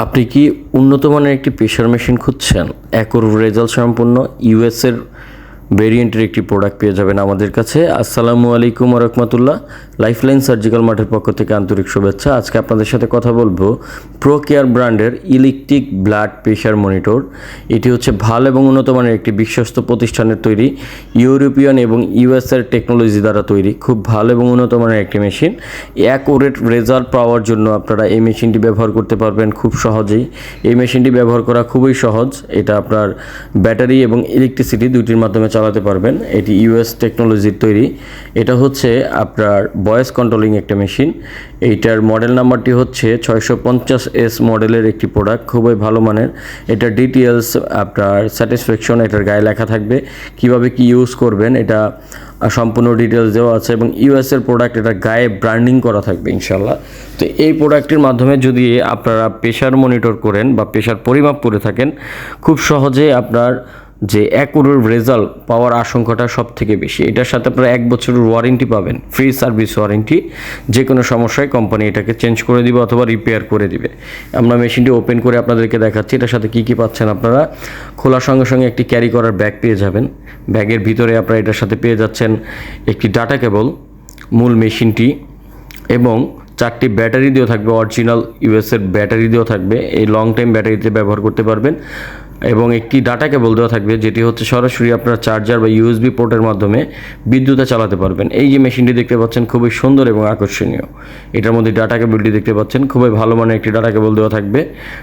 আপনি কি উন্নত মানের একটি প্রেশার মেশিন খুঁজছেন? একর রেজাল্ট সম্পন্ন ইউএসের ভেরিয়েন্টের একটি প্রোডাক্ট পেয়ে যাবেন আমাদের কাছে। আসসালামু আলাইকুম রহমতুল্লাহ। লাইফলাইন সার্জিক্যাল মাঠের পক্ষ থেকে আন্তরিক শুভেচ্ছা। আজকে আপনাদের সাথে কথা বলব প্রো কেয়ার ব্র্যান্ডের ইলেকট্রিক ব্লাড প্রেশার মনিটর। এটি হচ্ছে ভালো এবং উন্নত মানের একটি বিশ্বস্ত প্রতিষ্ঠানের তৈরি ইউরোপিয়ান এবং ইউএসএর টেকনোলজি দ্বারা তৈরি। খুব ভালো এবং উন্নত মানের একটি মেশিন। অ্যাকুরেট রেজাল্ট পাওয়ার জন্য আপনারা এই মেশিনটি ব্যবহার করতে পারবেন খুব সহজেই। এই মেশিনটি ব্যবহার করা খুবই সহজ। এটা আপনার ব্যাটারি এবং ইলেকট্রিসিটি দুটির মাধ্যমে চালাতে পারবেন। এটি ইউএস টেকনোলজির তৈরি। এটা হচ্ছে আপনার ভয়েস কন্ট্রোলিং একটা মেশিন এইটার মডেল নাম্বারটি হচ্ছে ছয়শো পঞ্চাশ এস মডেলের একটি প্রোডাক্ট খুবই ভালো মানের। এটা ডিটেলস আপনার স্যাটিসফ্যাকশন এটার গায়ে লেখা থাকবে। কীভাবে কি ইউজ করবেন, এটা সম্পূর্ণ ডিটেলস দেওয়া আছে এবং ইউএসের প্রোডাক্ট এটা গায়ে ব্র্যান্ডিং করা থাকবে ইনশাল্লাহ তো এই প্রোডাক্টের মাধ্যমে যদি আপনারা প্রেশার মনিটর করেন বা প্রেশার পরিমাপ করে থাকেন, খুব সহজে আপনার যে অ্যাকুরের রেজাল্ট পাওয়ার আশঙ্কাটা সব থেকে বেশি। এটার সাথে আপনারা এক বছরের ওয়ারেন্টি পাবেন ফ্রি সার্ভিস ওয়ারেন্টি যে কোনো সমস্যায় কোম্পানি এটাকে চেঞ্জ করে দিবে অথবা রিপেয়ার করে দিবে। আমরা মেশিনটি ওপেন করে আপনাদেরকে দেখাচ্ছি, এটার সাথে কী কী পাচ্ছেন আপনারা। খোলার সঙ্গে সঙ্গে একটি ক্যারি করার ব্যাগ পেয়ে যাবেন। ব্যাগের ভিতরে আপনারা এটার সাথে পেয়ে যাচ্ছেন একটি ডাটা কেবল মূল মেশিনটি এবং চারটি ব্যাটারি দিয়েও থাকবে অরিজিনাল ইউএসের ব্যাটারি দিয়েও থাকবে। এই লং টাইম ব্যাটারিতে ব্যবহার করতে পারবেন। এবং একটি ডাটা কেবল দেওয়া থাকবে, যেটি হচ্ছে সরাসরি আপনার চার্জার বা ইউএসবি পোর্টের মাধ্যমে বিদ্যুতে চালাতে পারবেন। এই যে মেশিনটি দেখতে পাচ্ছেন, খুবই সুন্দর এবং আকর্ষণীয়। এটার মধ্যে ডাটা কেবলটি দেখতে পাচ্ছেন, খুবই ভালো মানের একটি ডাটা কেবল দেওয়া থাকবে।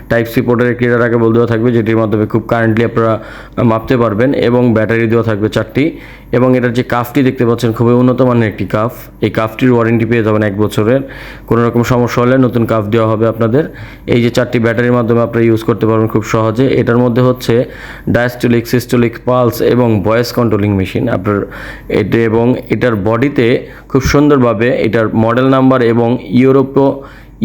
টাইপ সি পোর্টের একটি ডাটা কেবল দেওয়া থাকবে, যেটির মাধ্যমে খুব কারেন্টলি আপনারা মাপতে পারবেন এবং ব্যাটারি দেওয়া থাকবে চারটি। এবং এটার যে কাফটি দেখতে পাচ্ছেন, খুবই উন্নত মানের একটি কাফ এই কাফটির ওয়ারেন্টি পেয়ে যাবেন এক বছরের। কোনো রকম সমস্যা হলে নতুন কাফ দেওয়া হবে আপনাদের। এই যে চারটি ব্যাটারির মাধ্যমে আপনারা ইউজ করতে পারবেন খুব সহজে। এটার মধ্যে হচ্ছে ডায়াস্টোলিক সিস্টোলিক পালস এবং ভয়েস কন্ট্রোলিং মেশিন আপনার এটা এবং এটার বডিতে খুব সুন্দরভাবে এটার মডেল নাম্বার এবং ইউরোপীয়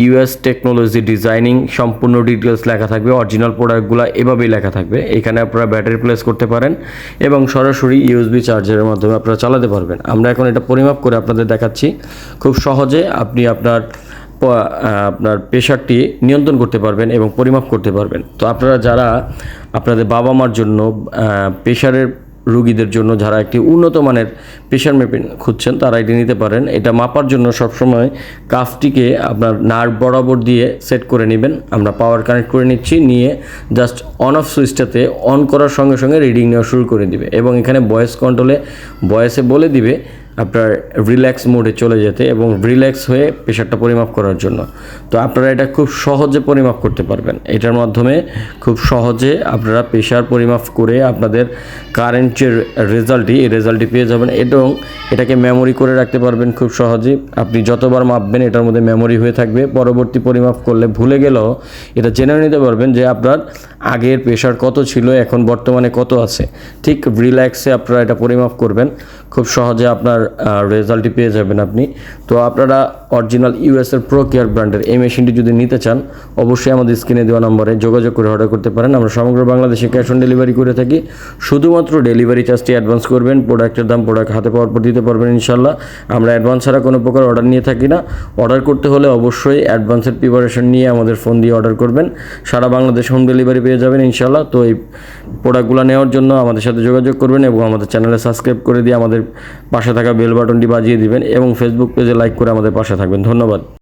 ইউএস টেকনোলজি ডিজাইনিং সম্পূর্ণ ডিটেলস লেখা থাকবে। অরিজিনাল প্রোডাক্টগুলো এভাবেই লেখা থাকবে। এখানে আপনারা ব্যাটারি প্লেস করতে পারেন এবং সরাসরি ইউএসবি চার্জারের মাধ্যমে আপনারা চালাতে পারবেন। আমরা এখন এটা পরিমাপ করে আপনাদের দেখাচ্ছি। খুব সহজে আপনি আপনার আপনার প্রেশারটি নিয়ন্ত্রণ করতে পারবেন এবং পরিমাপ করতে পারবেন। তো আপনারা যারা আপনাদের বাবা মার জন্য প্রেশারের রুগীদের জন্য যারা একটি উন্নত মানের প্রেশার মেপিন খুঁজছেন, তারা এটি নিতে পারেন। এটা মাপার জন্য সবসময় কাফটিকে আপনার নার্ভ বরাবর দিয়ে সেট করে নেবেন। আমরা পাওয়ার কানেক্ট করে নিচ্ছি, নিয়ে জাস্ট অন অফ সুইচটাতে অন করার সঙ্গে সঙ্গে রিডিং নেওয়া শুরু করে দিবে এবং এখানে ভয়েস কন্ট্রোলে ভয়েসে বলে দিবে আপনার রিল্যাক্স মোডে চলে যেতে এবং রিল্যাক্স হয়ে প্রেশারটা পরিমাপ করার জন্য। তো আপনারা এটা খুব সহজে পরিমাপ করতে পারবেন। এটার মাধ্যমে খুব সহজে আপনারা প্রেশার পরিমাপ করে আপনাদের কারেন্ট যে রেজাল্টটি এই রেজাল্টটি পেয়ে যাবেন এবং এটাকে মেমোরি করে রাখতে পারবেন খুব সহজে। আপনি যতবার মাপবেন এটার মধ্যে মেমোরি হয়ে থাকবে। পরবর্তী পরিমাপ করলে ভুলে গেলেও এটা জেনে নিতে পারবেন যে আপনার আগের প্রেশার কত ছিল, এখন বর্তমানে কত আছে। ঠিক রিল্যাক্সে আপনারা এটা পরিমাপ করবেন। খুব সহজে আপনার রেজাল্টটি পেয়ে যাবেন আপনি। তো আপনারা অরিজিনাল ইউএসের প্রো কেয়ার ব্র্যান্ডের এই মেশিনটি যদি নিতে চান, অবশ্যই আমাদের স্ক্রিনে দেওয়া নম্বরে যোগাযোগ করে অর্ডার করতে পারেন। আমরা সমগ্র বাংলাদেশে ক্যাশ অন ডেলিভারি করে থাকি। শুধুমাত্র ডেলিভারি চার্জটি অ্যাডভান্স করবেন। প্রোডাক্টের দাম প্রোডাক্ট হাতে পাওয়ার পর দিতে পারবেন ইনশাল্লাহ আমরা অ্যাডভান্স ছাড়া কোনো প্রকার অর্ডার নিয়ে থাকি না। অর্ডার করতে হলে অবশ্যই অ্যাডভান্সের প্রিপারেশন নিয়ে আমাদের ফোন দিয়ে অর্ডার করবেন। সারা বাংলাদেশ হোম ডেলিভারি পেয়ে যাবেন ইনশাল্লাহ তো এই প্রোডাক্টগুলো নেওয়ার জন্য আমাদের সাথে যোগাযোগ করবেন এবং আমাদের চ্যানেলে সাবস্ক্রাইব করে দিয়ে আমাদের পাশে বেল বাটনটি বাজিয়ে দিবেন এবং ফেসবুক পেজে লাইক করে আমাদের পাশে থাকবেন। ধন্যবাদ।